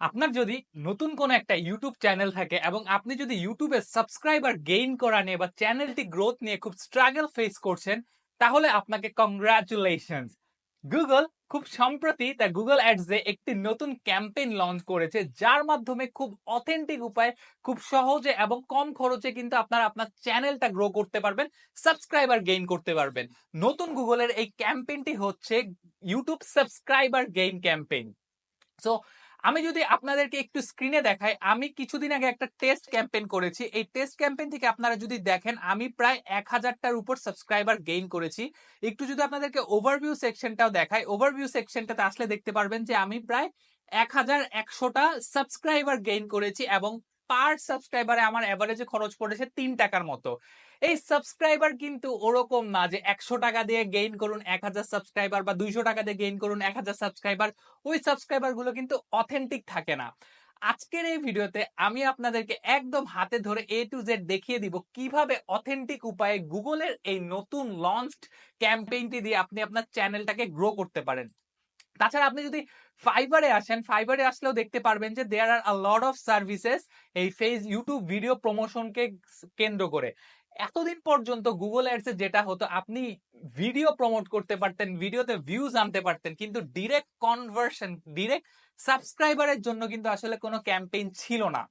আপনার যদি নতুন কোনো একটা ইউটিউব চ্যানেল থাকে এবং আপনি যদি ইউটিউবে সাবস্ক্রাইবার গেইন করা নিয়ে বা চ্যানেলটি গ্রোথ নিয়ে খুব স্ট্রাগল ফেস করছেন, তাহলে আপনাকে কংগ্রাচুলেশন গুগল খুব সম্প্রতি তার গুগল অ্যাডসে একটি নতুন ক্যাম্পেইন লঞ্চ করেছে, যার মাধ্যমে খুব অথেন্টিক উপায়ে, খুব সহজে এবং কম খরচে কিন্তু আপনারা আপনার চ্যানেলটা গ্রো করতে পারবেন সাবস্ক্রাইবার গেইন করতে পারবেন। নতুন গুগলের এই ক্যাম্পেইনটি হচ্ছে YouTube subscriber gain campaign so আমি যদি আপনাদেরকে একটু স্ক্রিনে দেখাই, আমি কিছুদিন আগে একটা টেস্ট ক্যাম্পেইন করেছি। এই টেস্ট ক্যাম্পেইন থেকে আপনারা যদি দেখেন, আমি প্রায় এক হাজারটার উপর সাবস্ক্রাইবার গেইন করেছি। একটু যদি আপনাদেরকে ওভারভিউ সেকশনটাও দেখাই ওভারভিউ সেকশনটাতে আসলে দেখতে পারবেন যে আমি প্রায় এক হাজার একশোটা সাবস্ক্রাইবার গেইন করেছি এবং পার সাবস্ক্রাইবারে আমার অ্যাভারেজে খরচ পড়েছে তিন টাকার মতো। এই সাবস্ক্রাইবার কিন্তু ওরকম না যে একশো টাকা দিয়ে গেইন করুন, এক হাজার সাবস্ক্রাইবার বা দুইশো টাকা দিয়ে গেইন করুন, এক হাজার সাবস্ক্রাইবার ওই সাবস্ক্রাইবারগুলো কিন্তু অথেন্টিক থাকে না। আজকের এই ভিডিওতে আমি আপনাদেরকে একদম হাতে ধরে এ টু জেড দেখিয়ে দিব কীভাবে অথেন্টিক উপায়ে গুগলের এই নতুন লঞ্চড ক্যাম্পেইনটি দিয়ে আপনি আপনার চ্যানেলটাকে গ্রো করতে পারেন। তাছাড়া আপনি যদি ফাইবারে আসেন ফাইবারে আসলেও দেখতে পারবেন যে there are a lot of services এই ফেস ইউটিউব ভিডিও প্রমোশনকে কেন্দ্র করে। এতদিন পর্যন্ত গুগল অ্যাডসে যেটা হতো, আপনি ভিডিও প্রমোট করতে পারতেন ভিডিওতে ভিউজ আনতে পারতেন, কিন্তু ডিরেক্ট কনভার্সন ডিরেক্ট সাবস্ক্রাইবারের জন্য কিন্তু আসলে কোনো ক্যাম্পেইন ছিল না।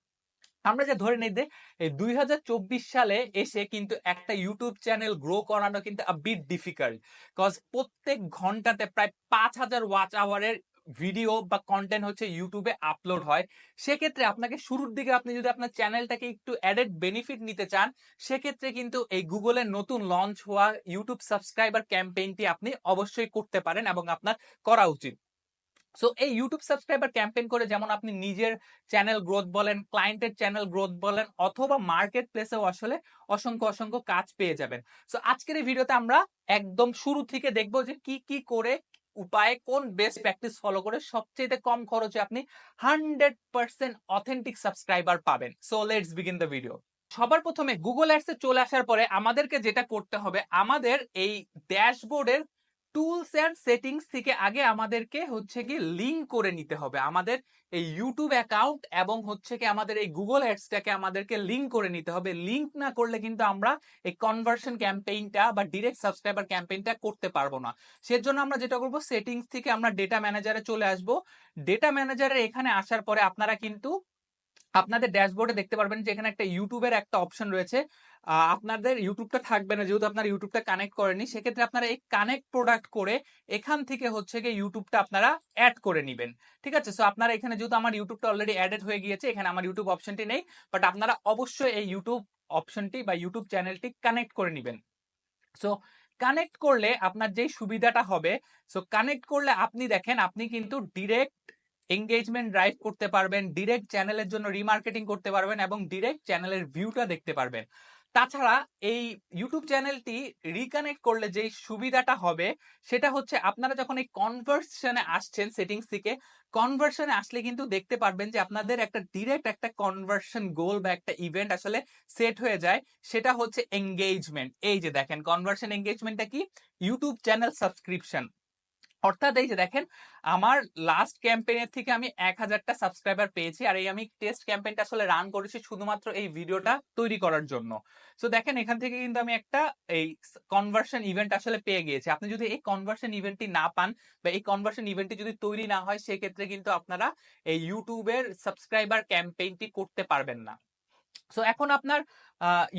আমরা যে ধরে যে, এই দুই হাজার চব্বিশ সালে এসে কিন্তু একটা ইউটিউব চ্যানেল গ্রো করানো কিন্তু আ বিট ডিফিকাল্ট কজ প্রত্যেক ঘন্টাতে প্রায় পাঁচ হাজার ওয়াচ আওয়ারের ভিডিও বা কন্টেন্ট হচ্ছে ইউটিউবে আপলোড হয়, সেক্ষেত্রে আপনাকে শুরুর দিকে আপনি যদি আপনার চ্যানেলটাকে একটু অ্যাডেড বেনিফিট নিতে চান, সেক্ষেত্রে কিন্তু এই গুগলের নতুন লঞ্চ হওয়া ইউটিউব সাবস্ক্রাইবার ক্যাম্পেইনটি আপনি অবশ্যই করতে পারেন এবং আপনার করা উচিত। সো এই ইউটিউব সাবস্ক্রাইবার ক্যাম্পেইন করে যেমন আপনি নিজের চ্যানেল গ্রোথ বলেন ক্লায়েন্টের চ্যানেল গ্রোথ বলেন, অথবা মার্কেট প্লেসেও আসলে অসংখ্য অসংখ্য কাজ পেয়ে যাবেন। সো আজকের এই ভিডিওতে আমরা একদম শুরু থেকে দেখব যে কি কি করে উপায়ে কোন বেস্ট প্র্যাকটিস ফলো করে সবচেয়ে কম খরচে আপনি হান্ড্রেড পার্সেন্ট অথেন্টিক সাবস্ক্রাইবার পাবেন। So let's begin the video সবার প্রথমে গুগল অ্যাডসে চলে আসার পরে আমাদেরকে যেটা করতে হবে, আমাদের এই ড্যাশবোর্ডের টুলস অ্যান্ড সেটিংস থেকে আগে আমাদেরকে হচ্ছে কি লিঙ্ক করে নিতে হবে। আমাদের এই ইউটিউব অ্যাকাউন্ট এবং হচ্ছে কি আমাদের এই গুগল অ্যাডসটাকে আমাদেরকে লিঙ্ক করে নিতে হবে। লিঙ্ক না করলে কিন্তু আমরা এই কনভার্সন ক্যাম্পেইনটা বা ডিরেক্ট সাবস্ক্রাইবার ক্যাম্পেইনটা করতে পারব না। সেজন্য আমরা যেটা করব সেটিংস থেকে আমরা ডেটা ম্যানেজারে চলে আসব। ডেটা ম্যানেজারে এখানে আসার পরে আপনারা কিন্তু আপনাদের ড্যাশবোর্ডে দেখতে পারবেন যে এখানে একটা ইউটিউবের একটা অপশন রয়েছে। আপনাদের ইউটিউবটা থাকবে না, যেহেতু আপনার ইউটিউবটা কানেক্ট করেনি সেক্ষেত্রে আপনারা এই কানেক্ট প্রোডাক্ট করে এখান থেকে হচ্ছে গিয়ে ইউটিউবটা আপনারা অ্যাড করে নেবেন। ঠিক আছে? সো আপনারা এখানে যেহেতু আমার ইউটিউবটা অলরেডি অ্যাডেড হয়ে গিয়েছে, এখানে আমার ইউটিউব অপশনটি নেই বাট আপনারা অবশ্যই এই ইউটিউব অপশনটি বা ইউটিউব চ্যানেলটি কানেক্ট করে নেবেন। সো কানেক্ট করলে আপনার যেই সুবিধাটা হবে সো কানেক্ট করলে আপনি দেখেন, আপনি কিন্তু ডিরেক্ট এঙ্গেজমেন্ট ড্রাইভ করতে পারবেন ডিরেক্ট চ্যানেলের জন্য রিমার্কেটিং করতে পারবেন এবং ডিরেক্ট চ্যানেলের ভিউটা দেখতে পারবেন। তাছাড়া এই ইউটিউব চ্যানেলটি রিকানেক্ট করলে যেই সুবিধাটা হবে, সেটা হচ্ছে আপনারা যখন এই কনভার্সনে আসছেন সেটিংস থেকে কনভার্সনে আসলে কিন্তু দেখতে পারবেন যে আপনাদের একটা ডিরেক্ট একটা কনভার্সন গোল বা একটা ইভেন্ট আসলে সেট হয়ে যায়, সেটা হচ্ছে এঙ্গেজমেন্ট এই যে দেখেন কনভার্সন এঙ্গেজমেন্টটা কি? ইউটিউব চ্যানেল সাবস্ক্রিপশন অর্থাৎ এই যে দেখেন, আমার লাস্ট ক্যাম্পেইনের থেকে আমি এক হাজারটা সাবস্ক্রাইবার পেয়েছি আর এই আমি টেস্ট ক্যাম্পেইনটা আসলে রান করেছি শুধুমাত্র এই ভিডিওটা তৈরি করার জন্য। সো দেখেন, এখান থেকে কিন্তু আমি একটা এই কনভার্সন ইভেন্ট আসলে পেয়ে গিয়েছি। আপনি যদি এই কনভার্সন ইভেন্টটি না পান বা এই কনভার্সন ইভেন্টটি যদি তৈরি না হয়, সেক্ষেত্রে কিন্তু আপনারা এই ইউটিউবের সাবস্ক্রাইবার ক্যাম্পেইনটি করতে পারবেন না। সো এখন আপনার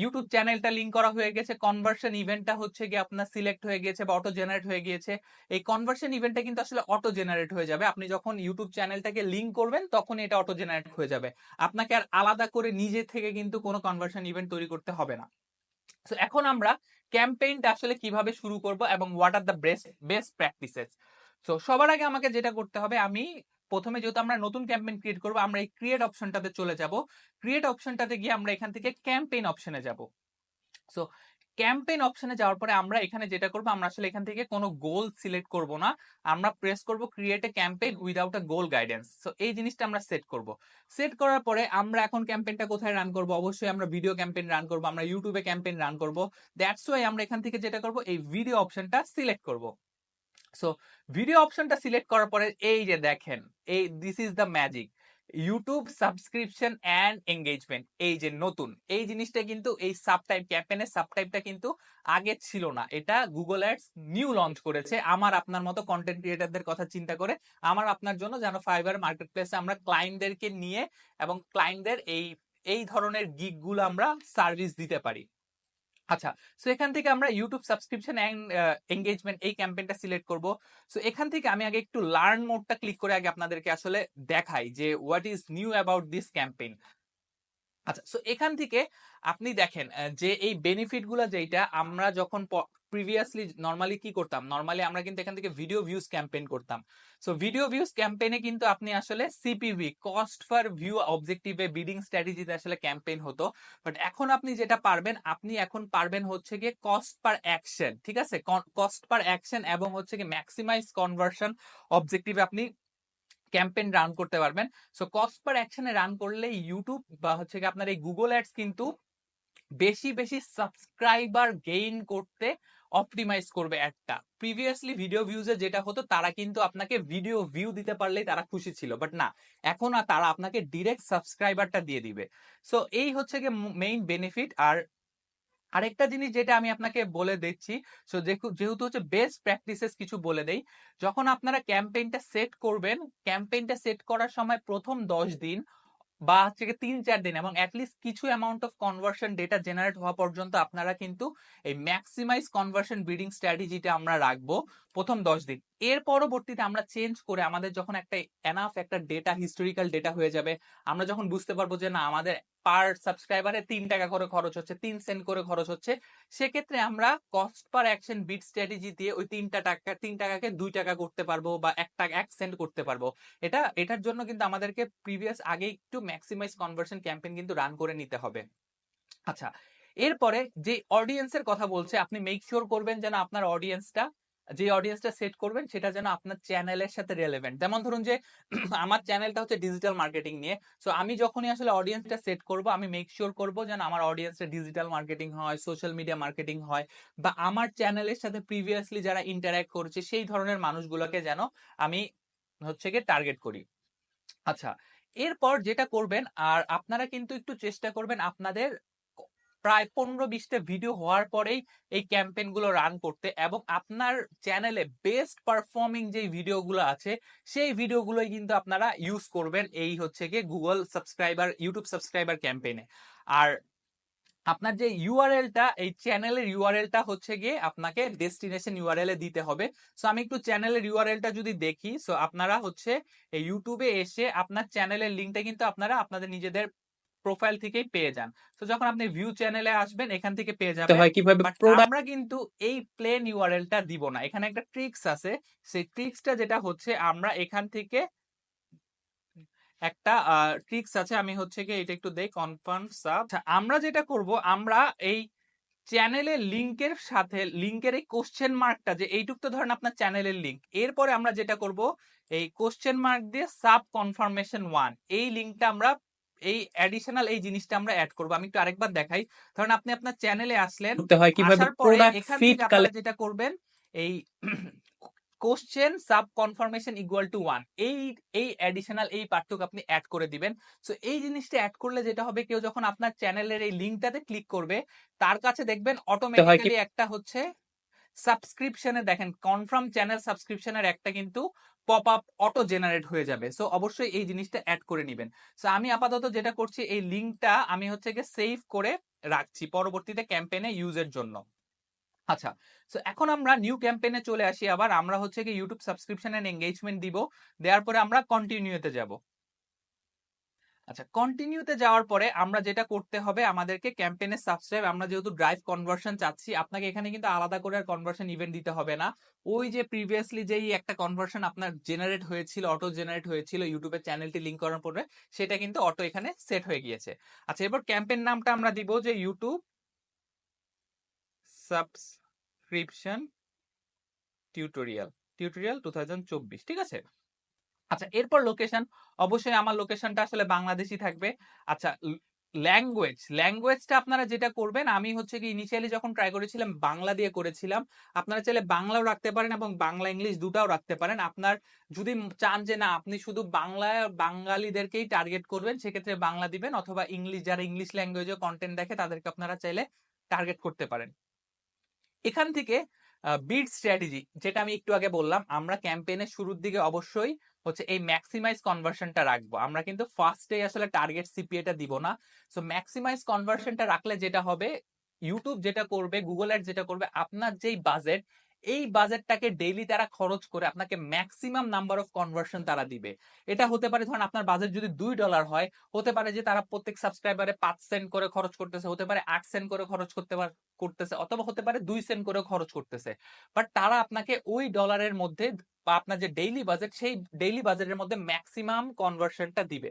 ইউটিউব চ্যানেলটা লিঙ্ক করা হয়ে গেছে। কনভার্সন ইভেন্টটা হচ্ছে গিয়ে আপনার সিলেক্ট হয়ে গিয়েছে বা অটো জেনারেট হয়ে গিয়েছে। এই কনভার্সন ইভেন্টটা কিন্তু আসলে অটো জেনারেট হয়ে যাবে। আপনি যখন ইউটিউব চ্যানেলটাকে লিঙ্ক করবেন, তখন এটা অটো জেনারেট হয়ে যাবে। আপনাকে আর আলাদা করে নিজে থেকে কিন্তু কোনো কনভার্সন ইভেন্ট তৈরি করতে হবে না। তো এখন আমরা ক্যাম্পেইনটা আসলে কীভাবে শুরু করব এবং what are the best best practices so সবার আগে আমাকে যেটা করতে হবে, আমি প্রথমে যেহেতু আমরা নতুন ক্যাম্পেইন ক্রিয়েট করব, আমরা এই ক্রিয়েট অপশনটাতে চলে যাব। ক্রিয়েট অপশনটাতে গিয়ে আমরা এখান থেকে ক্যাম্পেইন অপশনে যাব। সো ক্যাম্পেইন অপশনে যাওয়ার পরে আমরা এখানে যেটা করব, আমরা আসলে এখান থেকে কোনো গোল সিলেক্ট করব না। আমরা প্রেস করব create a campaign without a goal guidance so এই জিনিসটা আমরা সেট করব। সেট করার পরে আমরা এখন ক্যাম্পেইনটা কোথায় রান করব? অবশ্যই আমরা ভিডিও ক্যাম্পেইন রান করব, আমরা ইউটিউবে ক্যাম্পেইন রান করব। দ্যাটস ওয়াই আমরা এখান থেকে যেটা করব, এই ভিডিও অপশনটা সিলেক্ট করব। সো ভিডিও অপশনটা সিলেক্ট করার পরে, এই যে দেখেন, এই this is the magic YouTube subscription and engagement এই যে নতুন, এই জিনিসটা কিন্তু, এই সাবটাইপ ক্যাম্পেনের সাবটাইপটা কিন্তু আগে ছিল না। এটা গুগল অ্যাডস নিউ লঞ্চ করেছে। আমার, আপনার মতো কন্টেন্ট ক্রিয়েটারদের কথা চিন্তা করে, আমার, আপনার জন্য যেন ফাইবার মার্কেট প্লেসে আমরা ক্লায়েন্টদেরকে নিয়ে এবং ক্লায়েন্টদের এই এই ধরনের গিকগুলো আমরা সার্ভিস দিতে পারি। আচ্ছা সো এখান থেকে আমরা ইউটিউব সাবস্ক্রিপশন অ্যান্ড এঙ্গেজমেন্ট এই ক্যাম্পেইনটা সিলেক্ট করব। সো এখান থেকে আমি আগে একটু লার্ন মোডটা ক্লিক করে আগে আপনাদেরকে আসলে দেখাই যে what is new about this campaign আচ্ছা সো এখান থেকে আপনি দেখেন যে এই বেনিফিটগুলো যেটা আমরা যখন প্রিভিয়াসলি নর্মালি কি করতাম? নর্মালি আমরা কিন্তু এখান থেকে ভিডিও ভিউজ ক্যাম্পেইন করতাম। সো ভিডিও ভিউজ ক্যাম্পেইনে কিন্তু আপনি আসলে সিপিভি কস্ট পার ভিউ অবজেক্টিভে বিডিং স্ট্র্যাটেজিতে আসলে ক্যাম্পেইন হতো। বাট এখন আপনি যেটা পারবেন, আপনি এখন পারবেন হচ্ছে গিয়ে কস্ট পার অ্যাকশন ঠিক আছে? কস্ট পার অ্যাকশন এবং হচ্ছে গিয়ে ম্যাক্সিমাইজ কনভার্সন অবজেক্টিভে আপনি ক্যাম্পেইন রান করতে পারবেন। সো কস্ট পার অ্যাকশনে রান করলে ইউটিউব বা হচ্ছে আপনার এই গুগল অ্যাডস কিন্তু বেশি বেশি সাবস্ক্রাইবার গেইন করতে অপটিমাইজ করবে একটা। প্রিভিয়াসলি ভিডিও ভিউজে যেটা হতো, তারা কিন্তু আপনাকে ভিডিও ভিউ দিতে পারলেই তারা খুশি ছিল বাট না। এখন আর তারা আপনাকে ডিরেক্ট সাবস্ক্রাইবারটা দিয়ে দিবে। সো এই হচ্ছে গিয়ে মেইন বেনিফিট আর আরেকটা জিনিস যেটা আমি আপনাকে বলে দিচ্ছি সো যেহেতু হচ্ছে বেস্ট প্র্যাকটিসেস কিছু বলে দেই, যখন আপনারা ক্যাম্পেইনটা সেট করবেন ক্যাম্পেইনটা সেট করার সময় প্রথম দশ দিন বা হচ্ছে তিন, চার দিন এবং অ্যাটলিস্ট কিছু amount of conversion data generate হওয়া পর্যন্ত আপনারা কিন্তু এই ম্যাক্সিমাইজ কনভার্সন ব্রিডিং স্ট্র্যাটেজিটা আমরা রাখব প্রথম দশ দিন। এর পরবর্তীতে আমরা চেঞ্জ করে আমাদের যখন একটা এনাফ একটা ডেটা হিস্টোরিক্যাল ডেটা হয়ে যাবে, আমরা যখন বুঝতে পারব যে না, আমাদের পার সাবস্ক্রাইবারে তিন টাকা করে খরচ হচ্ছে, তিন সেন্ট করে খরচ হচ্ছে, সেক্ষেত্রে আমরা cost per action bid strategy দিয়ে ওই তিনটা টাকা, তিন টাকাকে দুই টাকা করতে পারব বা এক টাকা, এক সেন্ট করতে পারব। এটা, এটার জন্য কিন্তু আমাদেরকে প্রিভিয়াস আগে একটু ম্যাক্সিমাইজ কনভার্সন ক্যাম্পেইন কিন্তু রান করে নিতে হবে। আচ্ছা এরপরে যে অডিয়েন্সের কথা বলছে, আপনি মেক শিওর করবেন যেন আপনার অডিয়েন্সটা যে অডিয়েন্সটা সেট করবেন, সেটা যেন আপনার চ্যানেলের সাথে রেলেভেন্ট যেমন ধরুন যে, আমার চ্যানেলটা হচ্ছে ডিজিটাল মার্কেটিং নিয়ে। সো আমি যখনই আসলে অডিয়েন্সটা সেট করব, আমি মেক শিওর করব যেন আমার অডিয়েন্সটা ডিজিটাল মার্কেটিং হয় সোশ্যাল মিডিয়া মার্কেটিং হয়, বা আমার চ্যানেলের সাথে প্রিভিয়াসলি যারা ইন্টারঅ্যাক্ট করছে, সেই ধরনের মানুষগুলোকে যেন আমি হচ্ছে গিয়ে টার্গেট করি। আচ্ছা এরপর যেটা করবেন, আর আপনারা কিন্তু একটু চেষ্টা করবেন আপনাদের প্রায় পনেরো বিশটা ভিডিও হওয়ার পরেই এই ক্যাম্পেইনগুলো রান করতে এবং আপনার চ্যানেলে বেস্ট পারফর্মিং যে ভিডিওগুলো আছে, সেই ভিডিওগুলোই কিন্তু আপনারা ইউজ করবেন এই হচ্ছে গিয়ে গুগল সাবস্ক্রাইবার ইউটিউব সাবস্ক্রাইবার ক্যাম্পেইনে আর আপনার যে ইউআরএলটা এই চ্যানেলের ইউআরএলটা হচ্ছে গিয়ে আপনাকে ডেস্টিনেশন ইউআরএল এ দিতে হবে। সো আমি একটু চ্যানেলের ইউআরএলটা যদি দেখি সো আপনারা হচ্ছে ইউটিউবে এসে আপনার চ্যানেলের লিঙ্কটা কিন্তু আপনারা আপনাদের নিজেদের প্রোফাইল থেকেই পেয়ে যান। তো যখন আপনি ভিউ চ্যানেলে আসবেন এখান থেকে পেয়ে যাবেন। হয় কীভাবে আমরা কিন্তু এই প্লেন ইউআরএলটা দিব না। এখানে একটা ট্রিক্স আছে। সেই ট্রিক্সটা যেটা হচ্ছে আমরা এখান থেকে একটা ট্রিক্স আছে। আমি হচ্ছে কি এটা একটু দেই কনফার্ম সাব আমরা যেটা করব আমরা এই চ্যানেলের লিংকের সাথে লিংকের এই কোশ্চেন মার্কটা যে এইটুক তো ধরেন আপনার চ্যানেলের লিংক এরপরে আমরা যেটা করব এই কোশ্চেন মার্ক দিয়ে সাব কনফার্মেশন ওয়ান এই লিংকটা আমরা এই অ্যাডিশনাল এই জিনিসটা আমরা অ্যাড করব। আমি একটু আরেকবার দেখাই। ধরেন আপনি আপনার চ্যানেলে আসলেন হয় কীভাবে? আসার পরে প্রোডাক্ট এখান থেকে আপনারা যেটা করবেন এই question sub confirmation equal to one এই এই অ্যাডিশনাল এই পার্টটুকু আপনি অ্যাড করে দিবেন। সো এই জিনিসটা অ্যাড করলে যেটা হবে কেউ যখন আপনার চ্যানেলের এই লিঙ্কটাতে ক্লিক করবে তার কাছে দেখবেন অটোমেটিক্যালি একটা হচ্ছে সাবস্ক্রিপশনে দেখেন কনফার্ম চ্যানেল সাবস্ক্রিপশনের একটা কিন্তু পপ আপ অটো জেনারেট হয়ে যাবে। সো অবশ্যই এই জিনিসটা অ্যাড করে নেবেন। সো আমি আপাতত যেটা করছি, এই লিঙ্কটা আমি হচ্ছে গিয়ে সেভ করে রাখছি পরবর্তীতে ক্যাম্পেনে ইউজের জন্য। আচ্ছা সো এখন আমরা নিউ ক্যাম্পেনে চলে আসি আবার। আমরা হচ্ছে কি ইউটিউব সাবস্ক্রিপশন এন্ড এঙ্গেজমেন্ট দিব। দেওয়ার পরে আমরা কন্টিনিউতে যাব। আচ্ছা কন্টিনিউতে যাওয়ার পরে আমরা যেটা করতে হবে আমাদেরকে ক্যাম্পেনের সাবস্ক্রাইব আমরা যেহেতু ড্রাইভ কনভার্সন চাচ্ছি, আপনাকে এখানে কিন্তু আলাদা করে আর কনভার্সন ইভেন্ট দিতে হবে না। ওই যে প্রিভিয়াসলি যেই একটা কনভার্সন আপনার জেনারেট হয়েছিল অটো জেনারেট হয়েছিল ইউটিউবের চ্যানেলটি লিংক করার পরে, সেটা কিন্তু অটো এখানে সেট হয়ে গিয়েছে। আচ্ছা এবার ক্যাম্পেইন নামটা আমরা দিব যে YouTube subscription tutorial tutorial two ঠিক আছে? আচ্ছা এরপর লোকেশন অবশ্যই আমার লোকেশনটা আসলে বাংলাদেশি থাকবে। আচ্ছা ল্যাঙ্গুয়েজ ল্যাঙ্গুয়েজটা আপনারা যেটা করবেন, আমি হচ্ছে কি ইনিশিয়ালি যখন ট্রাই করেছিলাম, বাংলা দিয়ে করেছিলাম, আপনারা চাইলে বাংলাও রাখতে পারেন এবং বাংলা ইংলিশ দুটাও রাখতে পারেন। আপনার যদি চান যে, না, আপনি শুধু বাংলা, বাঙালিদেরকেই টার্গেট করবেন, সেক্ষেত্রে বাংলা দিবেন অথবা ইংলিশ যারা ইংলিশ ল্যাঙ্গুয়েজে কন্টেন্ট দেখে, তাদেরকে আপনারা চাইলে টার্গেট করতে পারেন। এখান থেকে বিড স্ট্র্যাটেজি যেটা আমি একটু আগে বললাম, আমরা ক্যাম্পেইনের শুরুর দিকে অবশ্যই হচ্ছে এই ম্যাক্সিমাইজ কনভার্সনটা রাখব। আমরা কিন্তু ফার্স্টে আসলে টার্গেট সিপিএটা দিব না। সো ম্যাক্সিমাইজ কনভার্সনটা রাখলে যেটা হবে ইউটিউব যেটা করবে গুগল অ্যাড যেটা করবে, আপনার যেই বাজেট এই বাজেটটাকে ডেইলি তারা খরচ করে আপনাকে ম্যাক্সিমাম নাম্বার অফ কনভার্সন তারা দিবে। এটা হতে পারে ধরেন আপনার বাজেট যদি দুই ডলার হয়, হতে পারে যে তারা প্রত্যেক সাবস্ক্রাইবারে পাঁচ সেন্ট করে খরচ করতেছে, হতে পারে আট সেন্ট করে খরচ করতে করতেছে, অথবা হতে পারে দুই সেন্ট করে খরচ করতেছে। বাট তারা আপনাকে ওই ডলারের মধ্যে বা আপনার যে ডেইলি বাজেট সেই ডেইলি বাজেটের মধ্যে ম্যাক্সিমাম কনভার্সনটা দিবে।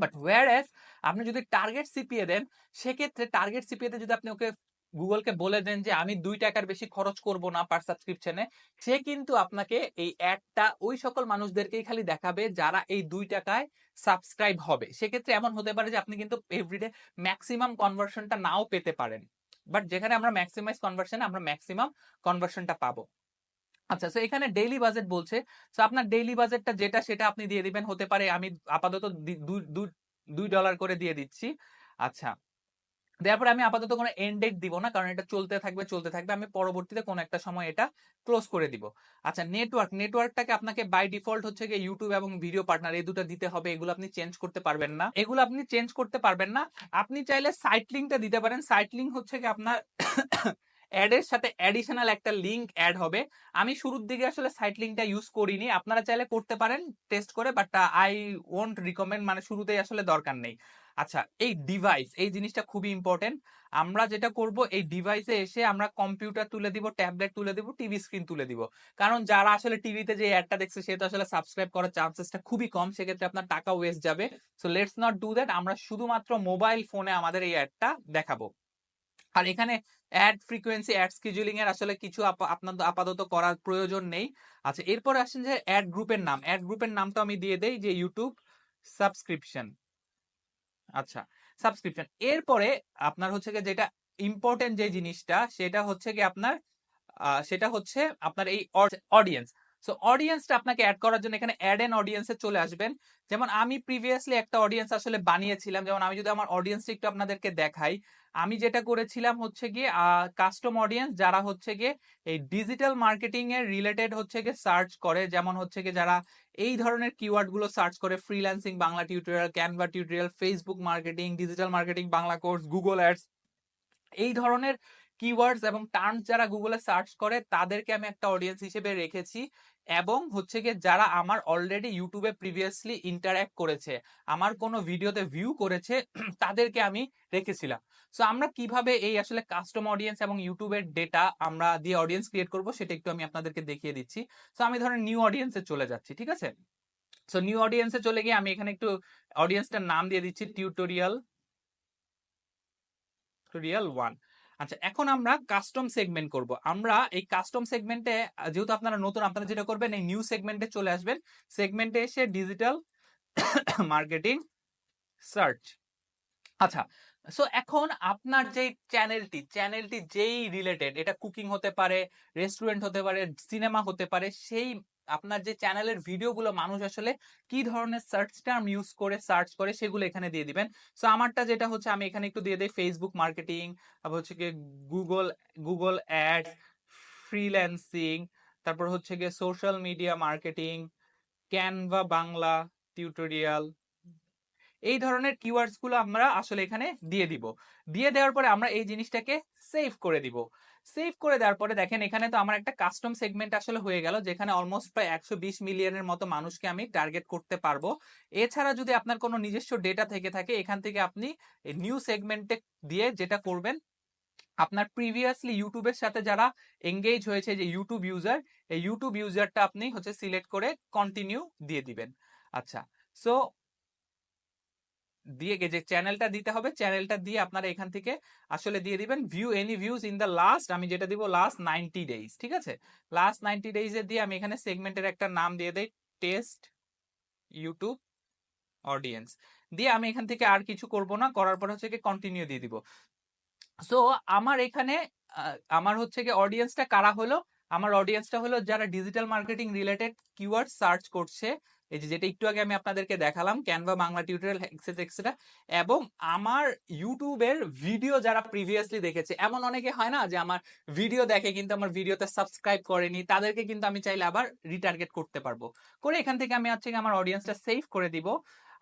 বাট ওয়ার এস আপনি যদি টার্গেট সিপিএ দেন, সেক্ষেত্রে টার্গেট সিপিএতে যদি আপনি ওকে গুগলকে বলে দেন যে, আমি দুই টাকার বেশি খরচ করব না পার সাবস্ক্রিপশনে সে কিন্তু আপনাকে এই অ্যাডটা ওই সকল মানুষদেরকেই খালি দেখাবে যারা এই দুই টাকায় সাবস্ক্রাইব হবে। সেক্ষেত্রে এমন হতে পারে যে, আপনি কিন্তু এভরিডে ম্যাক্সিমাম কনভার্সনটা নাও পেতে পারেন। বাট যেখানে আমরা ম্যাক্সিমাইজ কনভার্সন আমরা ম্যাক্সিমাম কনভার্সনটা পাবো। আচ্ছা তো এখানে ডেইলি বাজেট বলছে। তো আপনার ডেইলি বাজেটটা যেটা সেটা আপনি দিয়ে দিবেন। হতে পারে আমি আপাতত দুই ডলার করে দিয়ে দিচ্ছি। আচ্ছা দেওয়ার আমি আপাতত কোনো এন্ড ডেট দিব না, কারণ এটা চলতে থাকবে চলতে থাকবে। আমি পরবর্তীতে কোনো একটা সময় এটা ক্লোজ করে দিব। আচ্ছা নেটওয়ার্ক নেটওয়ার্কটাকে আপনাকে বাই ডিফল্ট হচ্ছে গিয়ে ইউটিউব এবং ভিডিও পার্টনার এই দুটো দিতে হবে। এগুলো আপনি চেঞ্জ করতে পারবেন না। এগুলো আপনি চেঞ্জ করতে পারবেন না। আপনি চাইলে সাইট লিঙ্কটা দিতে পারেন। সাইট লিঙ্ক হচ্ছে কি আপনার অ্যাডের সাথে অ্যাডিশনাল একটা লিঙ্ক অ্যাড হবে। আমি শুরুর দিকে আসলে সাইট লিঙ্কটা ইউজ করিনি। আপনারা চাইলে করতে পারেন টেস্ট করে বাট আই ওয়ন্ট রিকমেন্ড মানে শুরুতেই আসলে দরকার নেই। আচ্ছা এই ডিভাইস এই জিনিসটা খুবই ইম্পর্টেন্ট আমরা যেটা করব, এই ডিভাইসে এসে আমরা কম্পিউটার তুলে দিব ট্যাবলেট তুলে দিব টিভি স্ক্রিন তুলে দিব। কারণ যারা আসলে টিভিতে যে অ্যাডটা দেখছে, সে তো আসলে সাবস্ক্রাইব করার চান্সেসটা খুবই কম। সেক্ষেত্রে আপনার টাকা ওয়েস্ট যাবে। So let's not do that আমরা শুধুমাত্র মোবাইল ফোনে আমাদের এই অ্যাডটা দেখাবো। আর এখানে অ্যাড ফ্রিকোয়েন্সি অ্যাড স্কিজুলিং এর আসলে কিছু আপনার আপাতত করার প্রয়োজন নেই। আচ্ছা এরপরে আসেন যে অ্যাড গ্রুপের নাম। অ্যাড গ্রুপের নামটা আমি দিয়ে দেই যে ইউটিউব সাবস্ক্রিপশন আচ্ছা সাবস্ক্রিপশন এরপরে আপনার হচ্ছে কি যেটা ইম্পর্টেন্ট যে জিনিসটা, সেটা হচ্ছে কি আপনার সেটা হচ্ছে আপনার এই অডিয়েন্স সো অডিয়েন্সটা আপনাকে অ্যাড করার জন্য এখানে অ্যাড এন অডিয়েন্সে চলে আসবেন। যেমন আমি প্রিভিয়াসলি একটা অডিয়েন্স আসলে বানিয়েছিলাম। যেমন আমি যদি আমার অডিয়েন্সটা একটু আপনাদেরকে দেখাই আমি যেটা করেছিলাম হচ্ছে গিয়ে কাস্টম অডিয়েন্স যারা হচ্ছে গিয়ে এই ডিজিটাল মার্কেটিং এর রিলেটেড হচ্ছে গিয়ে সার্চ করে, যেমন হচ্ছে গিয়ে যারা এই ধরনের কিওয়ার্ডগুলো সার্চ করে freelancing Bangla tutorial Canva tutorial Facebook marketing digital marketing Bangla course Google ads এই ধরনের কিওয়ার্ডস এবং টার্মস যারা গুগলে সার্চ করে, তাদেরকে আমি একটা অডিয়েন্স হিসেবে রেখেছি। এবং হচ্ছে গিয়ে যারা আমার অলরেডি ইউটিউবে প্রিভিয়াসলি ইন্টারঅ্যাক্ট করেছে, আমার কোনো ভিডিওতে ভিউ করেছে, তাদেরকে আমি রেখেছিলাম। সো আমরা কীভাবে এই আসলে কাস্টম অডিয়েন্স এবং ইউটিউবের ডেটা আমরা দিয়ে অডিয়েন্স ক্রিয়েট করব, সেটা একটু আমি আপনাদেরকে দেখিয়ে দিচ্ছি। সো আমি ধরেন নিউ অডিয়েন্সে চলে যাচ্ছি, ঠিক আছে? সো নিউ অডিয়েন্সে চলে গিয়ে আমি এখানে একটু অডিয়েন্সটার নাম দিয়ে দিচ্ছি টিউটোরিয়াল টিউটোরিয়াল ওয়ান আচ্ছা এখন আমরা কাস্টম সেগমেন্ট করব। আমরা এই কাস্টম সেগমেন্টে যেহেতু আপনারা নতুন, আপনারা যেটা করবেন, এই নিউ সেগমেন্টে চলে আসবেন। সেগমেন্টে এসে ডিজিটাল মার্কেটিং সার্চ আচ্ছা সো এখন আপনার যে চ্যানেলটি চ্যানেলটি যেই রিলেটেড এটা কুকিং হতে পারে রেস্টুরেন্ট হতে পারে সিনেমা হতে পারে, সেই আপনার যে চ্যানেলের ভিডিওগুলো মানুষ আসলে কি ধরনের সার্চ টার্ম ইউজ করে সার্চ করে সেগুলো এখানে দিয়ে দিবেন। সো আমারটা যেটা হচ্ছে আমি এখানে একটু দিয়ে দিই ফেসবুক মার্কেটিং তারপর হচ্ছে গিয়ে গুগল গুগল অ্যাডস ফ্রিল্যান্সিং তারপর হচ্ছে গিয়ে social media marketing Canva Bangla tutorial এই ধরনের কিওয়ার্ডসগুলো আমরা আসলে এখানে দিয়ে দিব। দিয়ে দেওয়ার পরে আমরা এই জিনিসটাকে সেভ করে দিব। সেভ করে দেওয়ার পরে দেখেন এখানে তো আমার একটা কাস্টম সেগমেন্ট আসলে হয়ে গেল, যেখানে অলমোস্ট প্রায় একশো বিশ মিলিয়নের মতো মানুষকে আমি টার্গেট করতে পারব। এছাড়া যদি আপনার কোনো নিজস্ব ডেটা থেকে থাকে, এখান থেকে আপনি নিউ সেগমেন্টে দিয়ে যেটা করবেন, আপনার প্রিভিয়াসলি ইউটিউবের সাথে যারা এঙ্গেজ হয়েছে, যে ইউটিউব ইউজার এই ইউটিউব ইউজারটা আপনি হচ্ছে সিলেক্ট করে কন্টিনিউ দিয়ে দিবেন। আচ্ছা সো দিয়ে যে চ্যানেলটা দিতে হবে চ্যানেলটা দিয়ে আপনারা এখান থেকে আসলে দিয়ে দিবেন view any views in the last আমি যেটা দিব লাস্ট নাইনটি ডেইজ ঠিক আছে? লাস্ট নাইনটি ডেইজে দিয়ে আমি এখানে সেগমেন্টের একটা নাম দিয়ে দেই টেস্ট ইউটিউব অডিয়েন্স দিয়ে আমি এখান থেকে আর কিছু করব না, করার পর হচ্ছে কন্টিনিউ দিয়ে দিব। সো আমার এখানে আমার হচ্ছে কি অডিয়েন্সটা কারা হলো? আমার অডিয়েন্সটা হলো যারা digital marketing related keyword search করছে এই যে যেটা একটু আগে আমি আপনাদেরকে দেখালাম Canva Bangla tutorial etcetera etcetera এবং আমার ইউটিউবের ভিডিও যারা প্রিভিয়াসলি দেখেছে, এমন অনেকে হয় না যে আমার ভিডিও দেখে কিন্তু আমার ভিডিওতে সাবস্ক্রাইব করেনি, তাদেরকে কিন্তু আমি চাইলে আবার রিটার্গেট করতে পারব। করে এখান থেকে আমি হচ্ছে আমার অডিয়েন্সটা সেভ করে দিব।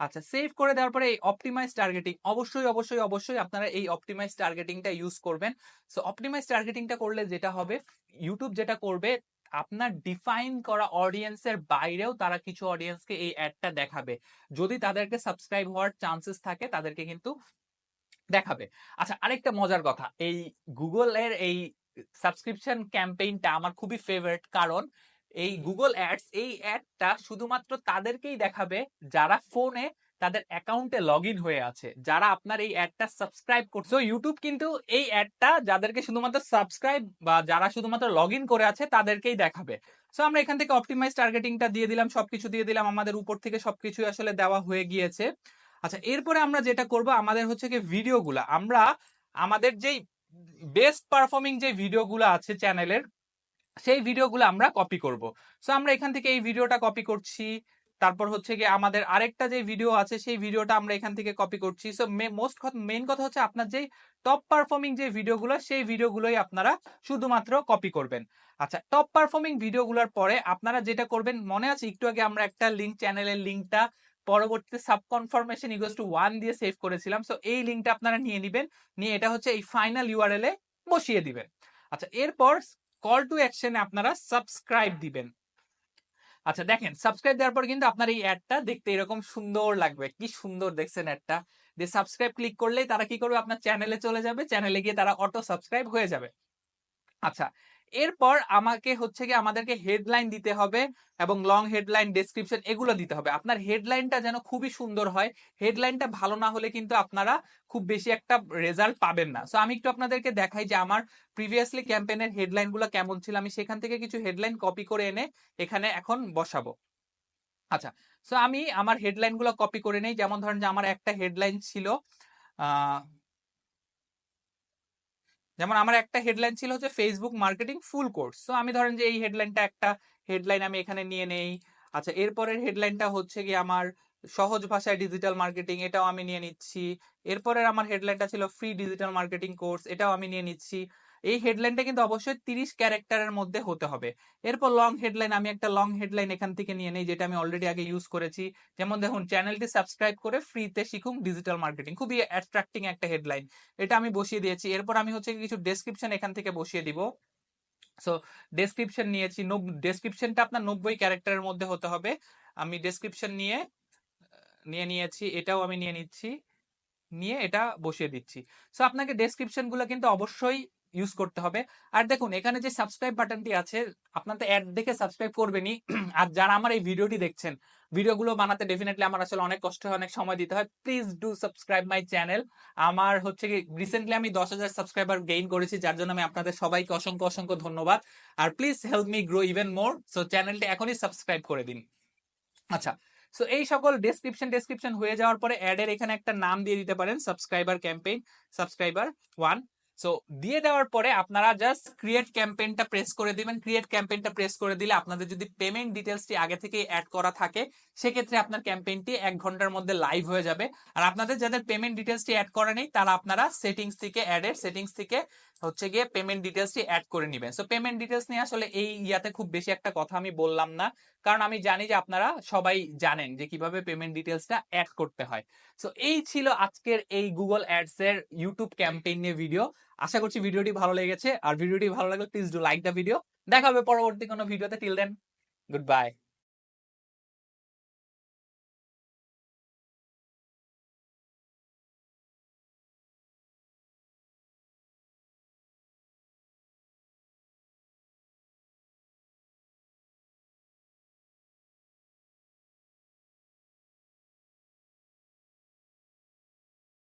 আচ্ছা সেভ করে দেওয়ার পরে এই অপটিমাইজ টার্গেটিং অবশ্যই অবশ্যই অবশ্যই আপনারা এই অপটিমাইজ টার্গেটিংটা ইউজ করবেন। সো অপটিমাইজ টার্গেটিংটা করলে যেটা হবে ইউটিউব যেটা করবে আপনার ডিফাইন করা অডিয়েন্সের বাইরেও তারা কিছু অডিয়েন্সকে এই অ্যাডটা দেখাবে। যদি তাদেরকে সাবস্ক্রাইব হওয়ার চান্সেস থাকে তাদেরকে কিন্তু দেখাবে। আচ্ছা আরেকটা মজার কথা এই গুগলের এই সাবস্ক্রিপশন ক্যাম্পেইনটা আমার খুবই ফেভারিট কারণ এই গুগল অ্যাডস এই অ্যাডটা শুধুমাত্র তাদেরকেই দেখাবে যারা ফোনে তাদের অ্যাকাউন্টে লগ হয়ে আছে। যারা আপনার এই অ্যাডটা সাবস্ক্রাইব করছে ইউটিউব কিন্তু এই অ্যাডটা যাদেরকে শুধুমাত্র সাবস্ক্রাইব বা যারা শুধুমাত্র লগ করে আছে, তাদেরকেই দেখাবে। সো আমরা এখান থেকে অপটিমাইজ টার্গেটিংটা দিয়ে দিলাম, সবকিছু দিয়ে দিলাম, আমাদের উপর থেকে সবকিছু আসলে দেওয়া হয়ে গিয়েছে। আচ্ছা এরপরে আমরা যেটা করব, আমাদের হচ্ছে কি ভিডিওগুলা আমরা আমাদের যেই বেস্ট পারফর্মিং যে ভিডিওগুলো আছে চ্যানেলের সেই ভিডিওগুলো আমরা কপি করব। সো আমরা এখান থেকে এই ভিডিওটা কপি করছি। তারপর হচ্ছে কি আমাদের আরেকটা যে ভিডিও আছে, সেই ভিডিওটা আমরা এখান থেকে কপি করছি। সো মোস্ট মেইন কথা হচ্ছে আপনার যে টপ পারফর্মিং যে ভিডিওগুলো সেই ভিডিওগুলোই আপনারা শুধুমাত্র কপি করবেন। আচ্ছা টপ পারফর্মিং ভিডিওগুলোর পরে আপনারা যেটা করবেন, মনে আছে একটু আগে আমরা একটা লিঙ্ক চ্যানেলের লিঙ্কটা পরবর্তীতে sub confirmation equals to one দিয়ে সেভ করেছিলাম। সো এই লিঙ্কটা আপনারা নিয়ে নেবেন, নিয়ে এটা হচ্ছে এই ফাইনাল ইউআরএল এ বসিয়ে দিবেন। আচ্ছা এরপর কল টু অ্যাকশনে আপনারা সাবস্ক্রাইব দিবেন। আচ্ছা দেখেন সাবস্ক্রাইব দেওয়ার পর কিন্তু আপনার এই অ্যাডটা দেখতে এরকম সুন্দর লাগবে। কি সুন্দর দেখছেন অ্যাডটা যে সাবস্ক্রাইব ক্লিক করলেই তারা কি করবে? আপনার চ্যানেলে চলে যাবে। চ্যানেলে গিয়ে তারা অটো সাবস্ক্রাইব হয়ে যাবে। আচ্ছা এরপর আমাকে হচ্ছে কি আমাদেরকে হেডলাইন দিতে হবে এবং লং হেডলাইন ডেসক্রিপশন এগুলো দিতে হবে। আপনার হেডলাইনটা যেন খুবই সুন্দর হয়। হেডলাইনটা ভালো না হলে কিন্তু আপনারা খুব বেশি একটা রেজাল্ট পাবেন না। সো আমি একটু আপনাদেরকে দেখাই যে আমার প্রিভিয়াসলি ক্যাম্পেইনের হেডলাইনগুলো কেমন ছিল। আমি সেখান থেকে কিছু হেডলাইন কপি করে এনে এখানে এখন বসাবো। আচ্ছা সো আমি আমার হেডলাইনগুলো কপি করে নেই। যেমন ধরেন যে আমার একটা হেডলাইন ছিল যেমন আমার একটা হেডলাইন ছিল হচ্ছে ফেসবুক মার্কেটিং ফুল কোর্স তো আমি ধরেন যে এই হেডলাইনটা একটা হেডলাইন আমি এখানে নিয়ে নেই। আচ্ছা এরপরের হেডলাইনটা হচ্ছে কি আমার সহজ ভাষায় ডিজিটাল মার্কেটিং এটাও আমি নিয়ে নিচ্ছি। এরপরের আমার হেডলাইনটা ছিল ফ্রি ডিজিটাল মার্কেটিং কোর্স এটাও আমি নিয়ে নিচ্ছি। এই হেডলাইনটা কিন্তু অবশ্যই তিরিশ ক্যারেক্টারের মধ্যে হতে হবে। এরপর লং হেডলাইন আমি একটা লং হেডলাইন এখান থেকে নিয়ে নেই, যেটা আমি অলরেডি আগে ইউজ করেছি। যেমন দেখুন চ্যানেলটি সাবস্ক্রাইব করে ফ্রিতে শিখুন ডিজিটাল মার্কেটিং খুবই অ্যাট্রাক্টিং একটা হেডলাইন এটা আমি বসিয়ে দিয়েছি। এরপর আমি হচ্ছে কিছু ডেসক্রিপশন এখান থেকে বসিয়ে দিব। সো ডেসক্রিপশন নিয়েছি ডেসক্রিপশনটা আপনার নব্বই ক্যারেক্টারের মধ্যে হতে হবে। আমি ডেসক্রিপশন নিয়ে নিয়ে নিয়েছি, এটাও আমি নিয়ে নিচ্ছি, নিয়ে এটা বসিয়ে দিচ্ছি। সো আপনাকে ডেসক্রিপশনগুলো কিন্তু অবশ্যই ইউজ করতে হবে। আর দেখুন, এখানে যে সাবস্ক্রাইব বাটনটি আছে, আপনার তো অ্যাড দেখে সাবস্ক্রাইব করবেনই। আর যারা আমার এই ভিডিওটি দেখছেন, ভিডিওগুলো বানাতে ডেফিনেটলি আমার আসলে অনেক কষ্ট হয়, অনেক সময় দিতে হয় please do subscribe my channel আমার হচ্ছে কি রিসেন্টলি আমি দশ হাজার সাবস্ক্রাইবার গেইন করেছি, যার জন্য আমি আপনাদের সবাইকে অসংখ্য অসংখ্য ধন্যবাদ। আর please help me grow even more so চ্যানেলটি এখনই সাবস্ক্রাইব করে দিন। আচ্ছা সো এই সকল ডেসক্রিপশন ডেসক্রিপশন হয়ে যাওয়ার পরে অ্যাডের এখানে একটা নাম দিয়ে দিতে পারেন subscriber campaign subscriber one so দিয়ে দেওয়ার পরে আপনারা জাস্ট ক্রিয়েট ক্যাম্পেইনটা প্রেস করে দিবেন। ক্রিয়েট ক্যাম্পেইনটা প্রেস করে দিলে আপনাদের যদি পেমেন্ট ডিটেলসটি আগে থেকে অ্যাড করা থাকে, সেক্ষেত্রে আপনার ক্যাম্পেইনটি এক ঘণ্টার মধ্যে লাইভ হয়ে যাবে। আর আপনাদের যাদের পেমেন্ট ডিটেলসটি অ্যাড করা নেই, তারা আপনারা সেটিংস থেকে অ্যাডের সেটিংস থেকে হচ্ছে গিয়ে পেমেন্ট ডিটেলসটি অ্যাড করে নেবেন। সো পেমেন্ট ডিটেলস নিয়ে আসলে এই ইয়াতে খুব বেশি একটা কথা আমি বললাম না। কারণ আমি জানি যে আপনারা সবাই জানেন যে কীভাবে পেমেন্ট ডিটেলসটা অ্যাড করতে হয়। সো এই ছিল আজকের এই গুগল অ্যাডস এর ইউটিউব ক্যাম্পেইন নিয়ে ভিডিও আশা করছি ভিডিওটি ভালো লেগেছে। আর ভিডিওটি ভালো লাগলে please do like the video দেখা হবে পরবর্তী কোনো ভিডিওতে টিল দেন গুড বাই